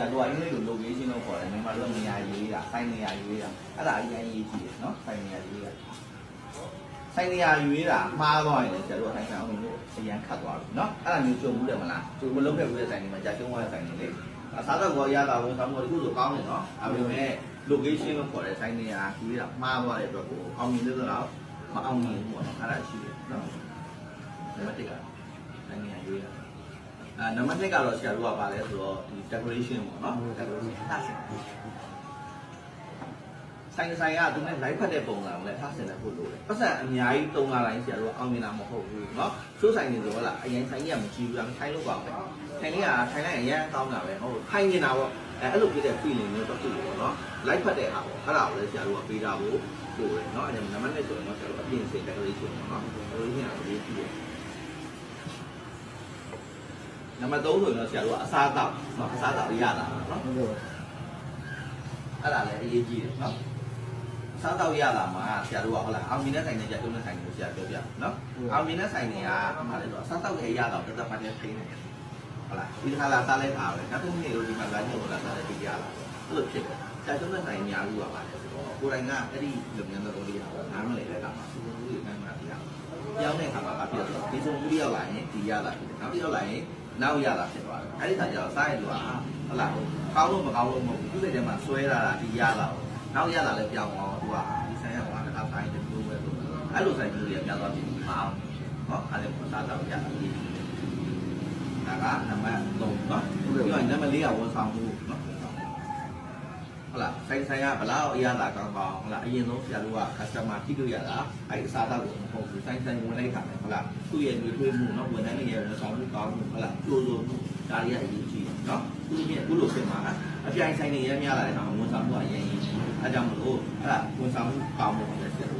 ရာတို့ကအင်္ဂလိပ်လို location လို့ခေါ်တယ်မြန်မာလိုနေရာရွေးတာစိုင်းနေရာရွေးတာအဲ့ဒါအရင်ရေးကြည့်တယ်နော်စိုင်းနေရာရွေးတာစိုင်းနေရာရွေးတာမှားသွားရင်လည်းဆရာတို့အတိုင်းအောင်လို့အရန်ခတ်သွားပြီနော်အဲ့ဒါမျိုးကြုံမှုတယ်မလားကြုံမလုပ်ခဲ့ဘူးတဲ့ဆိုင်တွေမှာကြာကျုံသွားတဲ့ဆိုင်တွေလေအစားတော့ရတာဝန်ဆောင်မှုတခုဆိုကောင်းတယ်နော်ဒါပေမဲ့ location လို့ခေါ်တဲ့ဆိုင်နေရာရွေးတာမှားသွားတဲ့အတွက်ကိုအောင်မြင်လို့တော့မအောင်မြင်ဘူးပေါ့နော်အဲ့ဒါရှိတယ်နော်နံပါတ်1ကဆိုင်နေရာရွေးတာ အဲနံပါတ်1ကတော့ဆရာတို့ကပါလဲဆိုတော့ဒီ decoration ပေါ့နော် decoration ထားဆင်ဆိုင်ဆိုင်ကသူနဲ့ live ဖတ်တဲ့ပုံစံကိုလည်းထားဆင်တယ်ဖို့လိုတယ်ပတ်စံအများကြီးတုံးလာတိုင်းဆရာတို့ကအောင်မြင်တာမဟုတ်ဘူးနော်ရှိုးဆိုင်နေဆိုတော့လားအရင်ဆိုင်ကြီးကမကြည့်ဘူးလားထိုင်လို့ပါပဲထိုင်လေးကထိုင်လိုက်အရင်ကောင်းတာပဲဟုတ်ထိုင်နေတာပေါ့အဲအဲ့လိုပြတဲ့ feeling မျိုးတစ်ခုပေါ့နော် live ဖတ်တဲ့အားပေါ့အဲ့ဒါကိုလည်းဆရာတို့ကပေးတာဖို့လိုတယ်နော်အဲ့ဒါနံပါတ်1ဆိုရင်တော့ဆရာတို့အပြင်စိတ် decoration ပေါ့နော် decoration ကလည်းကြည့်ရတယ် နံပါတ်3ဆိုရင်တော့ဆရာတို့ကအစားအသောက်နော်အစားအသောက်ရတာနော်ဟုတ်ကဲ့အဲ့ဒါလည်းအရေးကြီးတယ်နော်အစားအသောက်ရတာမှာဆရာတို့ကဟုတ်လားအောင်မြင်တဲ့ဆိုင်တွေကြတုံးတဲ့ဆိုင်တွေကိုဆရာပြောပြနော်အောင်မြင်တဲ့ဆိုင်တွေကဘာလဲဆိုတော့အစားအသောက်တွေရတာတော့တက်ပတ်တဲ့ဖိနေတယ်ဟုတ်လားဒီခါလာစားလိုက်တာပဲနောက်တစ်နေ့လို့ဒီမှာလာညို့လာစားတဲ့ပြီးရလာအဲ့လိုဖြစ်တယ်ကြာကျုံးတဲ့ဆိုင်များလို့ပါလေဆိုတော့ကိုယ်တိုင်ကအဲ့ဒီလုပ်ငန်းတော်လေးရတာနားမလည်တဲ့အခါမှာသူတို့ကငန်းမှာပြရအောင်ပြောင်းတဲ့အခါမှာပြပြဆိုဒီဆုံးပြီးရောက်လာရင်ဒီရလာပြီနောက်တစ်ယောက်လာရင် နောက်ရလာဖြစ်သွားတယ်အဲ့ဒီခါကျတော့စားရလို့ဟုတ်လားကောင်းလို့မကောင်းလို့မဟုတ်ဘူးသူ့စိတ်ထဲမှာဆွဲလာတာဒီရလာတော့နောက်ရလာလည်းပြောင်းအောင်သူကဒီဆိုင်ကဟိုကတစ်ခါဆိုင်တစ်ခုပဲလို့အဲ့လိုဆိုင်မျိုးတွေကပြောင်းသွားပြီမအောင်ဟောအဲ့ဒါကိုစားတော့ရတာဒီဒါကနံပါတ်3နော်ပြီးတော့နံပါတ်4ကဝန်ဆောင်မှုနော် ဟုတ်လားဆိုင်ဆိုင်ကဘလောက်အရသာကောင်းကောင်းဟုတ်လားအရင်ဆုံးဆရာတို့က customer ထိတွေ့ရတာအဲ့အစားတော့ကိုမဟုတ်ဘူးဆိုင်ဆိုင်ဝင်လိုက်တာပဲဟုတ်လားသူ့ရဲ့တွေ့တွေ့မှုနော်ဝန်ထမ်းတွေရဲ့ဝန်ဆောင်မှုကောင်းမှုဟုတ်လားကြိုးစိုးမှုဒါတွေကအရေးကြီးတယ်နော်သူ့ရဲ့အခုလိုဖြစ်မှာအပြိုင်ဆိုင်တွေရများလာတဲ့အခါမှာဝန်ဆောင်မှုအရင်ကြီးအဲကြောင့်မလို့အဲ့ဒါဝန်ဆောင်မှုကောင်းမှုလည်းဆရာတို့ကအရေးကြီးပါနော်